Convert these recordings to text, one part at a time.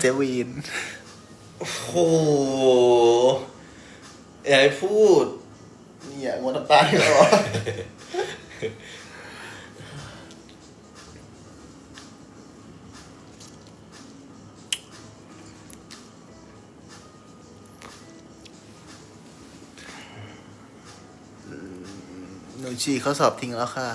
เจวีน โอ้โหอย่าให้พูด เนี่ยงดน้ำตาลเหรอหนูชีเขาสอบทิ้งแล้วค่ะ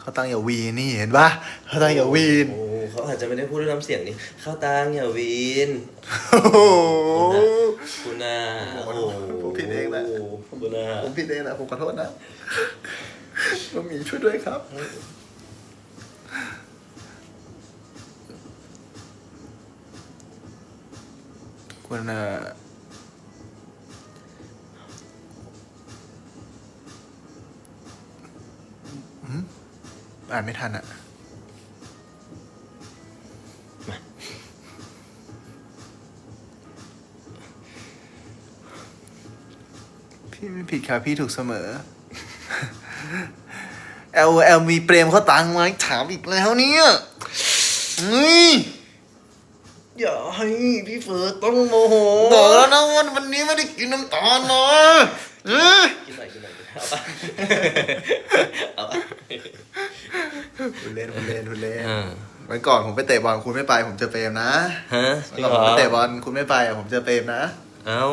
เขาตั้งอย่าวีนี่เห็นปะเขาตั้งอย่าวีน โอ้เขา อาจจะไม่ได้พูดด้วยน้ำเสียงนี้ เข้าตังอย่าวีน โอ้โหคุณน่าโอ้โอ้โหผมผิดเองแหละ คุณน่าผมผิดเองนะผมขอโทษนะน้องหมีช่วยด้วยครับ คุณเอ่อหืมอ่านไม่ทันอะ พี่ไม่ผิดครับพี่ถูกเสมอ L L มีเปรมเขาตังค์ไหมถามอีกแล้วเนี่ยเฮ้ยอย่าให้พี่เฟิร์สต้องโมโหบอกแล้วนะว่าวันนี้ไม่ได้กินน้ำตาลนะเอ้ยกินหน่อยกินหน่อยเอาปะเอาปะคุณเล่นคุณเล่นคุณเล่นอ่าวันก่อนผมไปเตะบอลคุณไม่ไป ผมเจอเปรมนะฮะจวันริงก่อนเหรผมอไปเตะบอลคุณไม่ไปอะผมเจอเปรมนะ เอ้า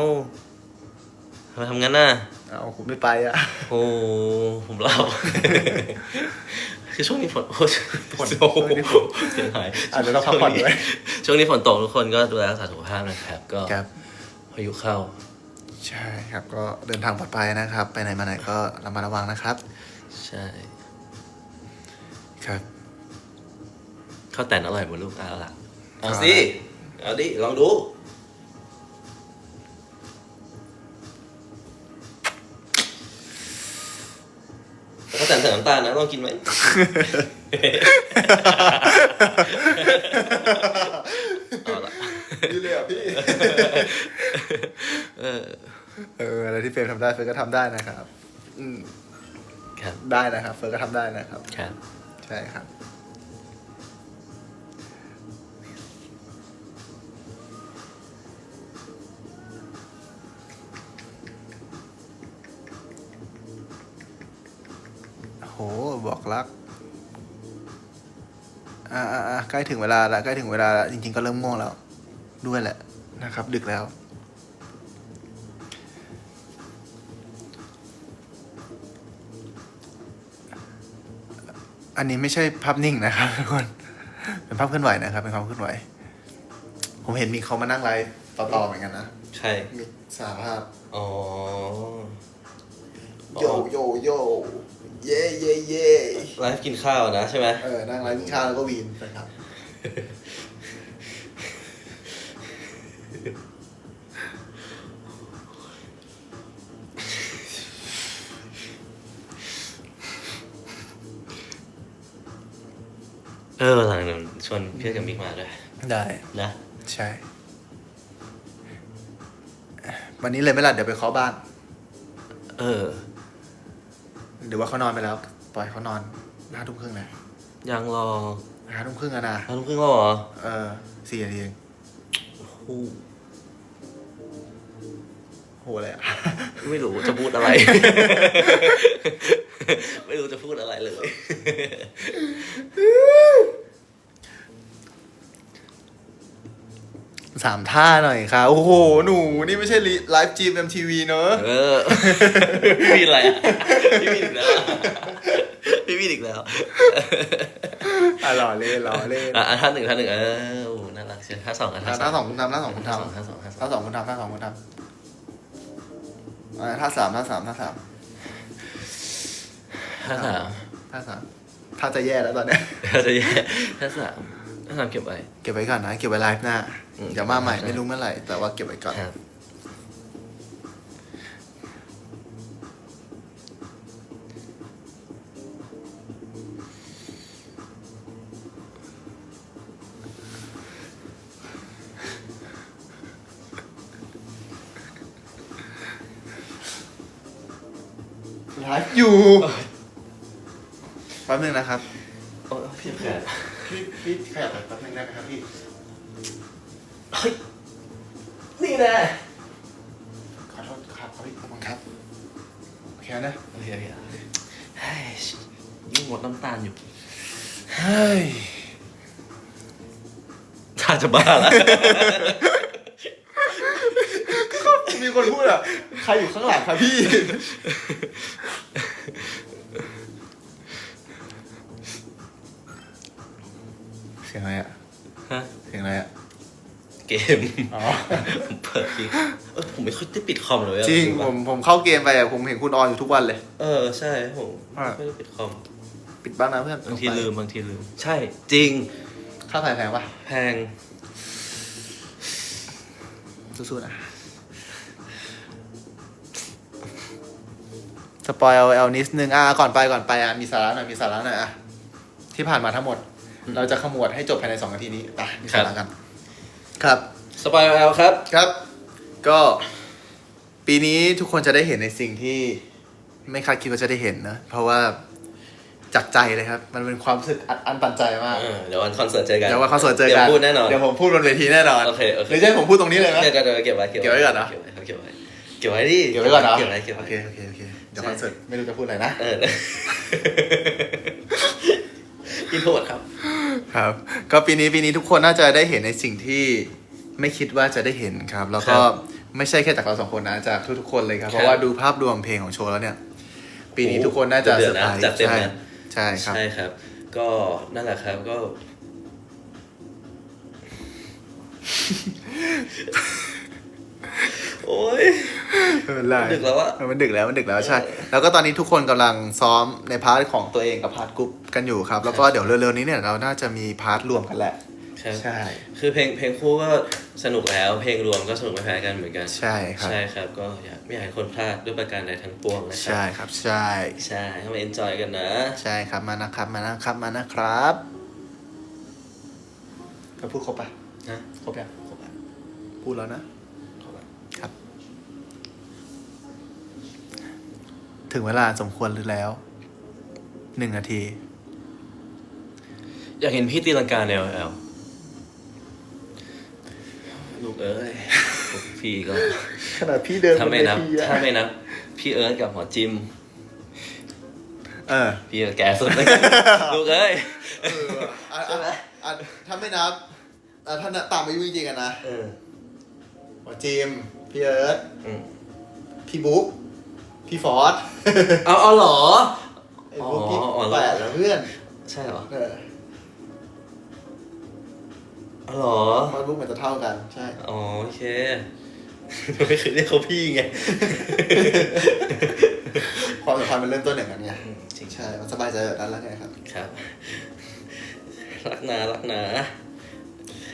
ทำไมทำงั้นน่ะเอาคุณไม่ไปอะโอ้ผมเล่า คือช่วงนี้ฝนโอ้ฝนโอ้โหช่วงนี้ฝนเสียงหายอาจจะต้องพักผ่อนด้วยช่วงนี้ฝนตกทุกคนก็ดูแลรักษาสุขภาพนะครับ ก็ครับพายุเข้า ใช่ครับ ก็เดินทางปลอดภัยนะครับ ไปไหนมาไหนก็ระมัดระวังนะครับ ใช่ ครับข้าวแต่นอร่อยหมดลูกเอาละเอาเอาสิเอาดิลองดู แต่นใส่น้ำตาลนะลองกินไหม เอาละนี่เลยอะพี่ เออ เอออะไรที่เฟรมทำได้เฟรมก็ทำได้นะครับ อืมครับ ได้นะครับ เฟรมก็ทำได้นะครับ ครับ ใช่ครับ โหบอกรักอ่าอ่าอ่าใกล้ถึงเวลาแล้วใกล้ถึงเวลาแล้วจริง ๆ ก็เริ่มง่วงแล้ว ด้วยแหละนะครับ ดึกแล้ว อันนี้ไม่ใช่ภาพนิ่งนะครับทุกคนเป็นภาพเคลื่อนไหวนะครับ เป็นความเคลื่อนไหว ผมเห็นมีเขามานั่งไลฟ์ต่อๆเหมือนกันนะใช่มีสาภาพ อ๋อ โยโยโยเย่เย่เย่ไลฟ์กินข้าวนะใช่ไหมเออนั่งไลฟ์กินข้าวแล้วก็วีนนะครับเออหลังหนึ่งชวนเพื่อนกับมิกมาด้วยได้ นะใช่ วันนี้เลยไม่ล่ะเดี๋ยวไปเคาะบ้าน เออ หรือว่าเขานอนไปแล้ว ปล่อยเขานอนห้าทุ่มครึ่งนะยังรอห้าทุ่มครึ่งอะนะห้าทุ่มครึ่งแล้วเหรอ เออสี่นาทีเองโอ้โหอะไรอะไม่รู้จะพูดอะไร ไม่รู้จะพูดอะไรเลย สามท่าหน่อยค่ะ โอ้โห หนู นี่ไม่ใช่ไลฟ์จีเอ็มทีวีเนอะเออ พี่มีอะไรอะพี่มีอีกแล้วอะพี่มีอีกแล้วอะหล่อเล่นหล่อเล่นอะท่านหนึ่งท่านหนึ่งเออโอ้น่ารักเชียวท่าสองอะอะท่าสองคุณทำท่าสองคุณทำท่าสองท่าสองท่าสองคุณทำท่าสองคุณทำอะท่าสามท่าสามท่าสามท่าสามท่าสามท่าจะแย่แล้วตอนเนี้ย ท่าจะแย่ท่าสาม ท่าสามเก็บไว้ เก็บไว้ก่อนนะ เก็บไว้ไลฟ์หน้าอืม เดี๋ยวมาใหม่ไม่รู้เมื่อไหร่ แต่ว่าเก็บไว้ก่อน ครับ ไลฟ์อยู่ แป๊บนึงนะครับ โอ้ยพี่แขน พี่พี่ขยับหน่อยแป๊บนึงได้ไหมครับพี่เฮ้ยนี่แน่ขอโทษครับขอโทษครับโอเคนะโอเคโอเคเฮ้ยยิ่งหมดน้ำตาลอยู่เฮ้ยถ้าจะบ้าละมีคนพูดอะ ใครอยู่ข้างหลังครับพี่ เสียงอะไรอะฮะเสียงอะไรอะเกมอ๋อ ผมเปิดจริงเออผมไม่ค่อยได้ปิดคอมเลยอะจริงปะผมผมเข้าเกมไปอะผมเห็นคุณออนอยู่ทุกวันเลย เออใช่ผมอะไม่ค่อยได้ปิดคอมปิดบ้างนะเพื่อนบางทีลืมบางทีลืม ใช่ จริงค่าไฟแพงปะแพงสู้ๆนะสปอยเอาเอลนิดนึงอะก่อนไปก่อนไปอะมีสาระหน่อยมีสาระหน่อยอะที่ผ่านมาทั้งหมด เราจะขมวดให้จบภายในสองนาทีนี้ไปมีสาระกัน ครับ สปอยล์ครับ ครับ ก็ปีนี้ทุกคนจะได้เห็นในสิ่งที่ไม่คาดคิดว่าจะได้เห็นนะ เพราะว่าจากใจเลยครับ มันเป็นความรู้สึกอัดอันตันใจมากเออเดี๋ยววันคอนเสิร์ตเจอกัน เดี๋ยวว่าเขาสนเจอเดี๋ยกันวพูดแน่นอน เดี๋ยวผมพูดบนเวทีแน่นอน โอเคโอเคหรือจะให้ผมพูดตรงนี้เลยไหมเดี๋ยวเดี๋ยวเก็บไว้ เก็บไว้ก่อนเหรอเก็บไว้เก็บไว้ เก็บไว้ดิ เก็บไว้ก่อนเนาะเก็บไว้เก็บโอไว้เคโอเคโอเค เดี๋ยวคอนเสิร์ตไม่รู้จะพูดอะไรนะ เอออินโทรดครับ ครับ ก็ปีนี้ปีนี้ทุกคนน่าจะได้เห็นในสิ่งที่ไม่คิดว่าจะได้เห็นครับ แล้วก็ครับไม่ใช่แค่จากเราสองคนนะจากทุกๆคนเลยครับครับ เพราะว่าดูภาพรวมเพลงของโชว์แล้วเนี่ย ปีนี้โอ้ทุกคนน่าจะเดืเซออดร์นะไพรส์จัดเต็มใช่นะใช่ครับใช่ครับ ก็นั่นแหละครับก็ โอ้ยไม่เป็นไรดึกแล้วอะเมันดึกแล้วมันดึกแล้วใช่ แล้วก็ตอนนี้ทุกคนกำลังซ้อมในพาร์ทของตัวเองกับพาร์ทกรุ๊ปกันอยู่ครับ แล้วก็เดี๋ยวเร็วๆนี้เนี่ยเราน่าจะมีพาร์ทรวมกันแหละครับใช่ คือเพลงเพลงคู่ก็สนุกแล้ว เพลงรวมก็สนุกไม่แพ้กันเหมือนกัน ใช่ครับ ใช่ครับ ก็อยากไม่อยากให้คนพลาดด้วยประการใดทั้งปวงนะครัใช่ครับ ใช่ ใช่ให้มาเอนจอยกันนะ ใช่ครับ มานะครับ มานะครับมานะครับเราพูดครบปะนะครบยังครบแล้วพูดแล้วนะ ครบแล้ว ครับ ถึงเวลาสมควรหรือแล้วหนึ่งนาที อยากเห็นพี่ตีลังกาในเอลลูกเอ้ยพี่ก็ ขนาดพี่เดินถ้าไม่นับ บนเวทีอะถ้าไม่นับ พี่เอิร์ธกับหมอจิม เออพี่ก็แก่สุดเลยลูกเอ้ย เอออะอะอะถ้าไม่นับอะถ้านับตามอายุจริงๆอะนะเออหมอจิมพี่เอิร์ธอืมพี่บุ๊ก พี่ฟอร์ดเอาเอาเหรอ ไอ้บุ๊กพี่อ๋ออ๋อ แปดแล้วเพื่อนใช่เหรอเออเอาเหรอฟอร์ดบุ๊กมันจะเท่ากัน ใช่ อ๋อโอเค ไม่เคยเรียกเขาพี่ไง ความสัมพันธ์มันเริ่มต้นอย่างนั้นไงอืมจริง ใช่มันสบายใจแบบนั้นแล้วไงครับ ครับ รักนารักนา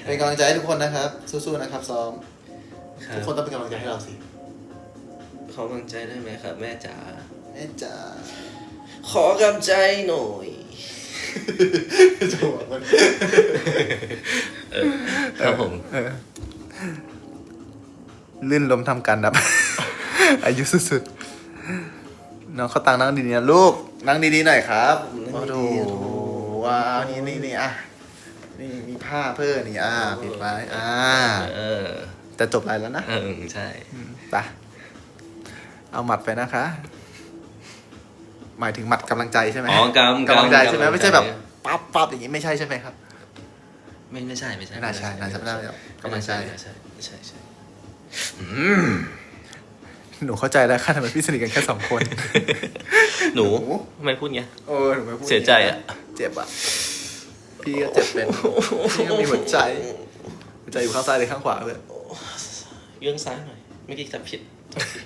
เป็นกำลังใจให้ทุกคนนะครับ สู้ๆนะครับซ้อม ครับทุกคนต้องเป็นกำลังใจให้เราสิ ขอกำลังใจได้ไหมครับ แม่จ๋าแม่จ๋าขอกำลังใจหน่อยจะหัวมันเออครับผม เออลื่นล้มทำกันดับ อายุสุดๆน้องเขาตังนั่งดีๆนะลูก นั่งดีๆหน่อยครับนั่งโอ้ดีโหๆโอ้โหว้าวนี่นี่นี่อะนี่มีผ้าเพิ่มนี่อ่าปิดไว้อ่าเออแต่จบไลน์แล้วนะเออใช่อืมไป เอาหมัดไปนะคะ หมายถึงหมัดกำลังใจใช่ไหมอ๋อกำกำลังใจใช่ไหมกำลังใจไม่ใช่แบบปั๊บปั๊บอย่างนี้ไม่ใช่ใช่ไหมครับ ไม่ไม่ใช่ไม่ใช่ไม่น่าใช่น่าจะไม่น่าจะกำลังใจไม่น่าใช่ไม่ใช่ใช่หนูเข้าใจแล้วค่ะทำไมพี่สนิทกันแค่สองคน หนูหนูทำไมพูดเงี้ยเออหนูไม่พูดเสียใจอะเจ็บอะ พี่ก็เจ็บเป็นพี่ก็มีหัวใจหัวใจอยู่ข้างซ้ายหรือข้างขวาเพื่อนเยื่องซ้ายหน่อยเมื่อกี้จับผิดโทษที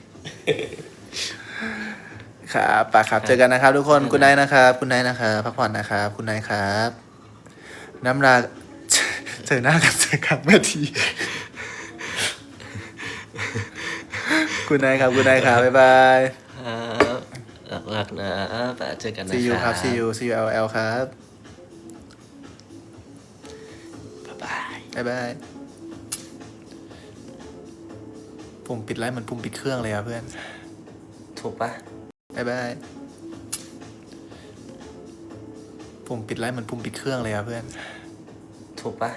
ครับปาครับ เจอกันนะครับ ทุกคน คุณนายนะครับ คุณนายนะครับพักผ่อนนะครับ คุณนายครับ น้ำลาเจอหน้ากันเจอกันแม่ทีคุณนายครับ คุณนายครับ บ๊ายบายครับรักๆนะแปะเจอกันนะ see you ครับ see you see you LL ครับ บ๊ายบายบ๊ายบาย ปุ่มปิดไลฟ์เหมือนปุ่มปิดเครื่องเลยอะเพื่อน ถูกปะบ๊ายบายปุ่มปิดไลฟ์เหมือนปุ่มปิดเครื่องเลยอะเพื่อน ถูกปะ